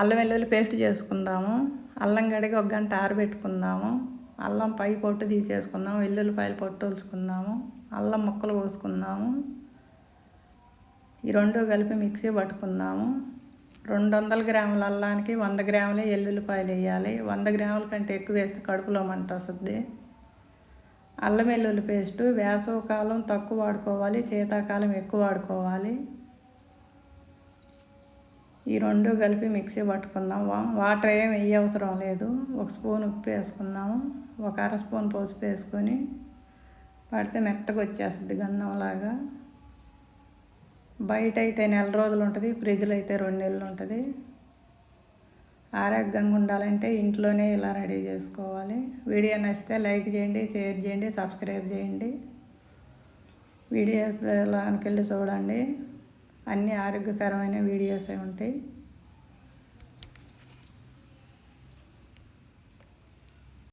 అల్లం వెల్లుల్లి పేస్ట్ చేసుకుందాము. అల్లం కడిగి ఒక గంట ఆరబెట్టుకుందాము. అల్లం పై పొట్టు తీసేసుకుందాము. వెల్లుల్లిపాయలు పొట్టు వలుచుకుందాము అల్లం ముక్కలు కోసుకుందాము. ఈ రెండు కలిపి మిక్సీ పట్టుకుందాము. రెండు వందల గ్రాముల అల్లానికి వంద గ్రాములే ఎల్లుల్లిపాయలు వేయాలి. వంద గ్రాముల కంటే ఎక్కువ వేస్తే కడుపులో మంట వస్తుంది. అల్లం వెల్లుల్లి పేస్టు వేసవకాలం తక్కువ వాడుకోవాలి. శీతాకాలం ఎక్కువ వాడుకోవాలి. ఈ రెండు కలిపి మిక్సీ పట్టుకుందాం. వా- వాటర్ ఏం వెయ్యి అవసరం లేదు. ఒక స్పూన్ ఉప్పు వేసుకుందాము. ఒక అర స్పూన్ పసుపు వేసుకొని పడితే మెత్తగా వచ్చేస్తుంది గంధంలాగా బయట అయితే నెల రోజులు ఉంటుంది ఫ్రిడ్జ్లో అయితే రెండు నెలలు ఉంటుంది. ఆరోగ్యంగా ఉండాలంటే ఇంట్లోనే ఇలా రెడీ చేసుకోవాలి. వీడియో నచ్చితే లైక్ చేయండి షేర్ చేయండి సబ్స్క్రైబ్ చేయండి. వీడియోలోకి వెళ్ళి చూడండి. అన్ని ఆరోగ్యకరమైన వీడియోసే ఉంటాయి.